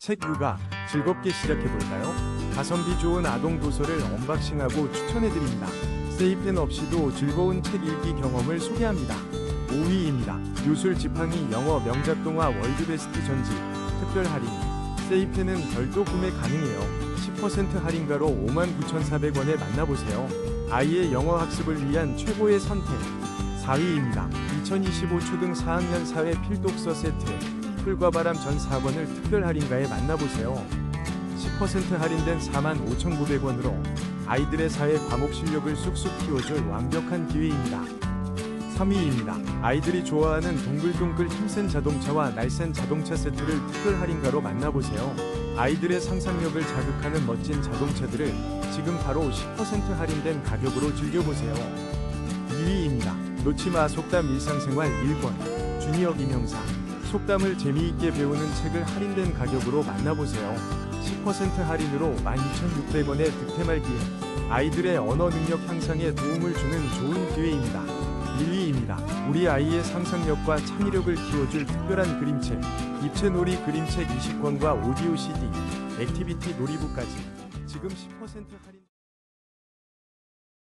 책 육아 즐겁게 시작해볼까요? 가성비 좋은 아동 도서를 언박싱하고 추천해드립니다. 세이펜 없이도 즐거운 책 읽기 경험을 소개합니다. 5위입니다. 요술 지팡이 영어 명작 동화 월드베스트 전집 특별 할인 세이펜은 별도 구매 가능해요. 10% 할인가로 59,400원에 만나보세요. 아이의 영어 학습을 위한 최고의 선택 4위입니다. 2025 초등 4학년 사회 필독서 세트 풀과 바람 전 4권을 특별 할인가에 만나보세요. 10% 할인된 45,900원으로 아이들의 사회 과목 실력을 쑥쑥 키워줄 완벽한 기회입니다. 3위입니다. 아이들이 좋아하는 동글동글 힘센 자동차와 날쌘 자동차 세트를 특별 할인가로 만나보세요. 아이들의 상상력을 자극하는 멋진 자동차들을 지금 바로 10% 할인된 가격으로 즐겨보세요. 2위입니다. 놓치마 속담 일상생활 1권 주니어 김형사 속담을 재미있게 배우는 책을 할인된 가격으로 만나보세요. 10% 할인으로 12,600원의 득템할 기회 아이들의 언어 능력 향상에 도움을 주는 좋은 기회입니다. 1위입니다. 우리 아이의 상상력과 창의력을 키워줄 특별한 그림책 입체놀이 그림책 20권과 오디오 CD 액티비티 놀이부까지 지금 10% 할인